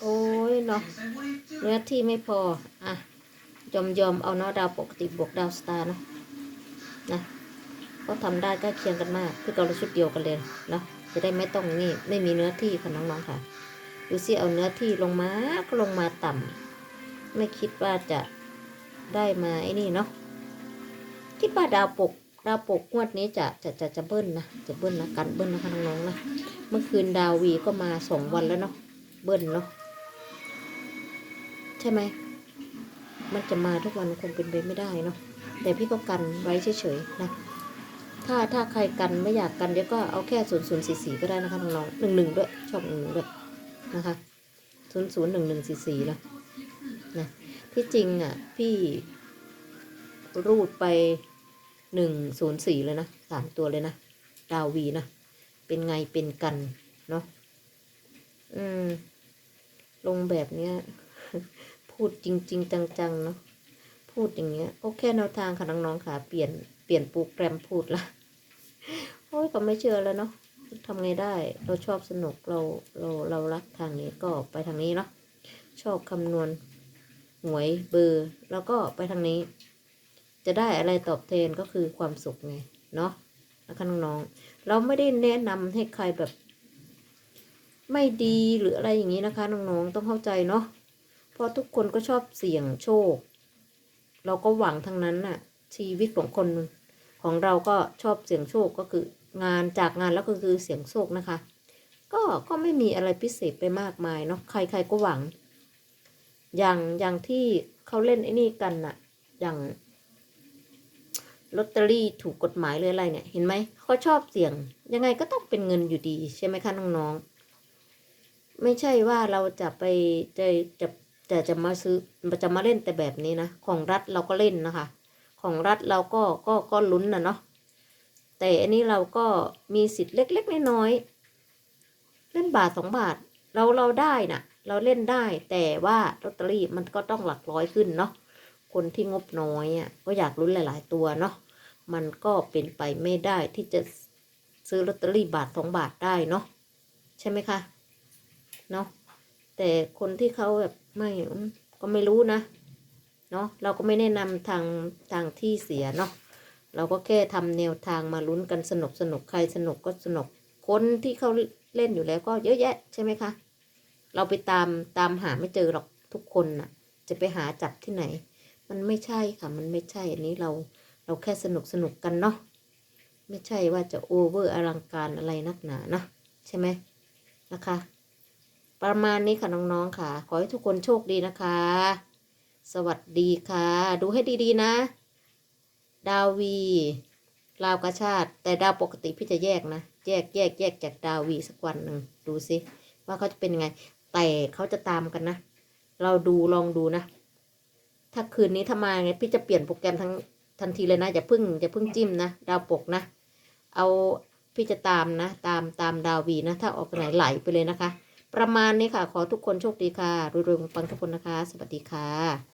โอ้ยเนาะเนื้อที่ไม่พอ อะ ยอมยอมเอาเนาะดาวปกติบวกดาวสตาร์เนาะนะก็ทำได้ใกล้เคียงกันมาก คือเราชุดเดียวกันเลยเนาะจะได้ไม่ต้องนี่ไม่มีเนื้อที่ค่ะน้องๆค่ะ ดูสิเอาเนื้อที่ลงมาก็ลงมาต่ำไม่คิดว่าจะได้มาไอ้นี่เนาะคิดว่าดาวปกดาวปกงวดนี้จะจะจะจะเบิ้ลนะจะเบิ้ลนะกันเบิ้ลนะคะน้องๆนะเมื่อคืนดาววีก็มาสองวันแล้วเนาะ เบิ้ลเนาะใช่ไหม มันจะมาทุกวันคงเป็นไปไม่ได้เนาะแต่พี่ก็กันไว้เฉยๆนะถ้าถ้าใครกันไม่อยากกันเดี๋ยวก็เอาแค่ศูนย์ศูนย์สี่สี่ก็ได้นะคะน้องๆหนึ่งหนึ่งด้วยชอบหนึ่งด้วยนะคะศูนย์ศูนย์หนึ่งหนึ่งสี่สี่แล้วนะที่จริงอะพี่รูดไปหนึ่งศูนย์สี่เลยนะสามตัวเลยนะดาววีนะเป็นไงเป็นกันเนาะ อืม ลงแบบเนี้ย พูดจริง ๆ จังๆ เนาะ พูดอย่างเงี้ย โอเคแนวทางค่ะน้องๆค่ะ เปลี่ยน เปลี่ยนโปรแกรมพูดละโอ้ยก็ไม่เชื่อแล้วเนาะทำไงได้ เราชอบสนุก เรา เรา เรารักทางนี้ก็ไปทางนี้เนาะ ชอบคำนวณหวยเบอร์ แล้วก็ไปทางนี้ จะได้อะไรตอบแทนก็คือความสุขไง เนาะนะคะน้องๆเราไม่ได้แนะนำให้ใครแบบ ไม่ดีหรืออะไรอย่างนี้นะคะน้องๆต้องเข้าใจเนาะเพราะทุกคนก็ชอบเสี่ยงโชค เราก็หวังทั้งนั้นน่ะ ชีวิตของคนของเราก็ชอบเสี่ยงโชคก็คืองานจากงานแล้วก็คือเสี่ยงโชคนะคะ ก็ก็ไม่มีอะไรพิเศษไปมากมายเนาะใครใครก็หวัง อย่างอย่างที่เขาเล่นไอ้นี่กันน่ะ อย่างลอตเตอรี่ถูกกฎหมายเลยอะไรเนี่ย เห็นไหมเขาชอบเสี่ยง ยังไงก็ต้องเป็นเงินอยู่ดีใช่ไหมคะน้องๆ ไม่ใช่ว่าเราจะไปจะจะจะจะมาซื้อจะมาเล่นแต่แบบนี้นะ ของรัฐเราก็เล่นนะคะ ของรัฐเราก็ก็ก็ลุ้นนะเนาะแต่อันนี้เราก็มีสิทธิ์เล็กๆน้อยๆเล่นบาทสองบาท เราเราได้น่ะ เราเล่นได้แต่ว่าลอตเตอรี่มันก็ต้องหลักร้อยขึ้นเนาะคนที่งบน้อยอะก็อยากลุ้นหลาย ๆ ตัวเนาะมันก็เป็นไปไม่ได้ที่จะซื้อลอตเตอรี่บาทสองบาทได้เนาะใช่ไหมคะ เนาะแต่คนที่เขาแบบไม่ก็ไม่รู้นะเนาะเราก็ไม่แนะนำทางทางที่เสียเนาะเราก็แค่ทำแนวทางมาลุ้นกันสนุกสนุกใครสนุกก็สนุกคนที่เขาเล่นอยู่แล้วก็เยอะแยะใช่ไหมคะเราไปตามตามหาไม่เจอหรอกทุกคนน่ะ จะไปหาจับที่ไหน มันไม่ใช่ค่ะมันไม่ใช่อันนี้เราเราแค่สนุกสนุกกันเนาะไม่ใช่ว่าจะโอเวอร์อลังการอะไรนักหนาเนาะใช่ไหมนะคะ ประมาณนี้ค่ะน้องๆค่ะ ขอให้ทุกคนโชคดีนะคะ สวัสดีค่ะ ดูให้ดีๆนะ ดาววีลาวกระชาติ แต่ดาวปกติพี่จะแยกนะ แยกแยกแยกจากดาววีสักวันหนึ่งดูสิว่าเขาจะเป็นยังไง แต่เขาจะตามกันนะ เราดูลองดูนะ ถ้าคืนนี้ถ้ามาไงพี่จะเปลี่ยนโปรแกรมทั้งทันทีเลยนะอย่าพึ่งอย่าพึ่งจิ้มนะ ดาวปกนะ เอาพี่จะตามนะ ตามตามดาววีนะ ถ้าออกไปไหนไหลไปเลยนะคะ ประมาณนี้ค่ะ ขอทุกคนโชคดีค่ะรวยๆปังทุกคนนะคะ สวัสดีค่ะ